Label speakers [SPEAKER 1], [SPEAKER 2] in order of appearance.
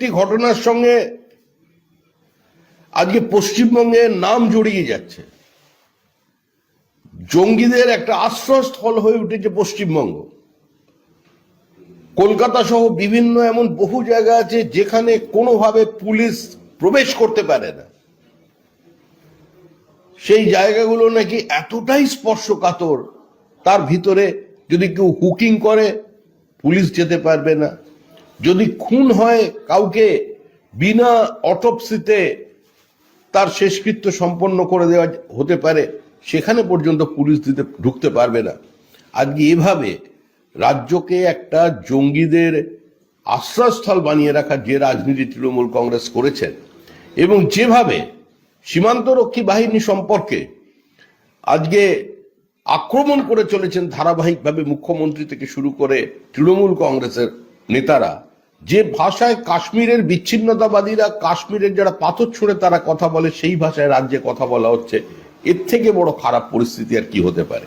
[SPEAKER 1] প্রত্যেকটি ঘটনার সঙ্গে আজকে পশ্চিমবঙ্গের নাম জড়িয়ে যাচ্ছে। জঙ্গিদের একটা আশ্রয়স্থল হয়ে উঠেছে পশ্চিমবঙ্গ। কলকাতা সহ বিভিন্ন এমন বহু জায়গা আছে যেখানে কোনোভাবে পুলিশ প্রবেশ করতে পারে না। সেই জায়গাগুলো নাকি এতটাই স্পর্শকাতর, তার ভিতরে যদি কেউ হুকিং করে, পুলিশ যেতে পারবে না। যদি খুন হয় কাউকে বিনা অটপসিতে তার শেষকৃত্য সম্পন্ন করে দেওয়া হতে পারে, সেখানে পর্যন্ত পুলিশ দিতে, ঢুকতে পারবে না। আজকে এভাবে রাজ্যকে একটা জঙ্গিদের আশ্রয়স্থল বানিয়ে রাখার যে রাজনীতি তৃণমূল কংগ্রেস করেছেন, এবং যেভাবে সীমান্তরক্ষী বাহিনী সম্পর্কে আজকে আক্রমণ করে চলেছেন ধারাবাহিকভাবে মুখ্যমন্ত্রী থেকে শুরু করে তৃণমূল কংগ্রেসের নেতারা যে ভাষায় কাশ্মীরের বিচ্ছিন্নতাবাদীরা কাশ্মীরের যারা পাথর ছুঁড়ে তারা কথা বলে, সেই ভাষায় রাজ্যে কথা বলা হচ্ছে। এর থেকে বড় খারাপ পরিস্থিতি আর কি হতে পারে?